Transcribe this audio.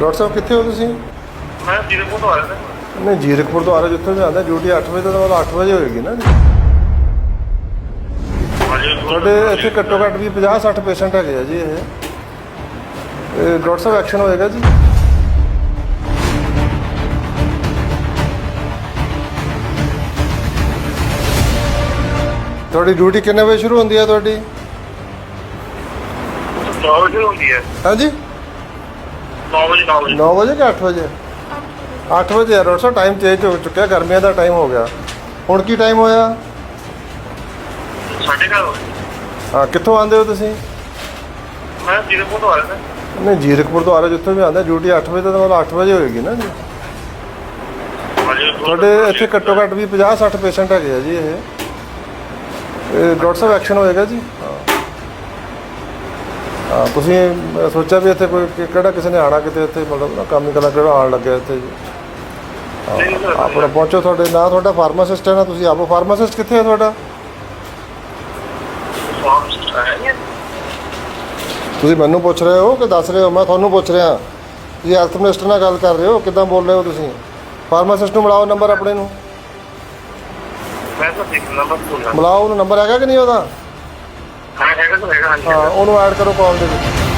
Doctor ਸਾਹਿਬ ਕਿੱਥੇ ਹੋ ਤੁਸੀਂ? ਮੈਂ ਜੀਰਕਪੁਰ ਤੋਂ ਆ ਰਿਹਾ ਨਹੀਂ ਜੀਰਕਪੁਰ ਤੋਂ ਆ ਰਹੇ ਜਿੱਥੋਂ ਆਉਂਦਾ ਡਿਊਟੀ 8 ਵਜੇ ਤੋਂ ਬਾਅਦ 8 ਵਜੇ ਹੋਏਗੀ ਨਾ ਤੁਹਾਡੇ ਇੱਥੇ ਘੱਟੋ ਘੱਟ ਵੀ 50 60 ਪੇਸ਼ੈਂਟ ਹੈਗੇ ਆ ਜੀ ਇਹ। ਡਾਕਟਰ ਸਾਹਿਬ ਐਕਸ਼ਨ ਹੋਏਗਾ ਜੀ। ਤੁਹਾਡੀ ਡਿਊਟੀ ਕਿੰਨੇ ਵਜੇ ਸ਼ੁਰੂ ਹੁੰਦੀ ਹੈ ਤੁਹਾਡੀ? ਨੌ ਵਜੇ ਹੁੰਦੀ ਹੈ। ਹਾਂਜੀ? 9 ਵਜੇ 9 ਵਜੇ। 9 ਵਜੇ ਕਿ 8 ਵਜੇ? 8 ਵਜੇ ਡਾਕਟਰ ਸਾਹਿਬ ਟਾਈਮ ਚੇਂਜ ਹੋ ਚੁੱਕਿਆ ਗਰਮੀਆਂ ਦਾ ਟਾਈਮ ਹੋ ਗਿਆ। ਹੁਣ ਕੀ ਟਾਈਮ ਹੋਇਆ? ਸਾਡੇ ਘਰ ਹਾਂ ਕਿੱਥੋਂ ਆਉਂਦੇ ਹੋ ਤੁਸੀਂ? ਮੈਂ ਜੀਰਕਪੁਰ ਤੋਂ ਆ ਰਿਹਾ ਨਹੀਂ ਜੀਰਕਪੁਰ ਤੋਂ ਆ ਰਹੇ ਜਿੱਥੋਂ ਵੀ ਆਉਂਦਾ ਡਿਊਟੀ 8 ਵਜੇ ਤੋਂ ਬਾਅਦ 8 ਵਜੇ ਹੋਏਗੀ ਨਾ ਜੀ। ਤੁਹਾਡੇ ਇੱਥੇ ਘੱਟੋ ਘੱਟ ਵੀ 50 60 ਪੇਸ਼ੈਂਟ ਹੈਗੇ ਆ ਜੀ ਇਹ। ਇਹ ਡਾਕਟਰ ਸਾਹਿਬ ਐਕਸ਼ਨ ਹੋਏਗਾ ਜੀ? ਹਾਂ। ਹਾਂ ਤੁਸੀਂ ਅਹ, ਸੋਚਿਆ ਵੀ ਇੱਥੇ ਕੋਈ ਕਿ- ਕਿਹੜਾ ਕਿਸੇ ਨੇ ਆਣਾ ਕਿਤੇ ਇੱਥੇ ਮਤਲਬ ਨਾ ਕੰਮ ਹੀ ਕਰਨਾ ਕਿਹੜਾ ਆਣ ਲੱਗਿਆ ਇੱਥੇ? ਜੀ ਨਹੀਂ ਸਰ ਆਪਣਾ ਪਹੁੰਚੋ ਤੁਹਾਡੇ ਨਾਂ ਤੁਹਾਡਾ ਫਾਰਮਾਸਿਸਟ ਹੈ ਨਾ ਤੁਸੀਂ ਆਪੋ ਫਾਰਮਾਸਿਸਟ ਕਿੱਥੇ ਹੈ ਤੁਹਾਡਾ? ਤੁਸੀਂ ਮੈਨੂੰ ਪੁੱਛ ਰਹੇ ਹੋ ਕਿ ਦੱਸ ਰਹੇ ਹੋ? ਮੈਂ ਤੁਹਾਨੂੰ ਪੁੱਛ ਰਿਹਾ। ਤੁਸੀਂ ਹੈਲਥ ਮਿਨਿਸਟਰ ਨਾਲ ਗੱਲ ਕਰ ਰਹੇ ਹੋ? ਕਿੱਦਾਂ ਬੋਲ ਰਹੇ ਹੋ ਤੁਸੀਂ? ਫਾਰਮਾਸਿਸਟ ਨੂੰ ਮਿਲਾਓ ਨੰਬਰ ਆਪਣੇ ਨੂੰ। ਮੈਂ ਤਾਂ ਦੇਖ ਨੰਬਰ ਬੋਲਣਾ ਮਿਲਾਓ ਉਹਨੂੰ ਨੰਬਰ ਹੈਗਾ ਕਿ ਨਹੀਂ ਉਹਦਾ? ਹਾਂ ਹੈਗਾ ਹੈਗਾ ਹਾਂਜੀ ਹਾਂ ਉਹਨੂੰ ਐਡ ਕਰੋ ਕਾਲ ਦੇ ਵਿੱਚ।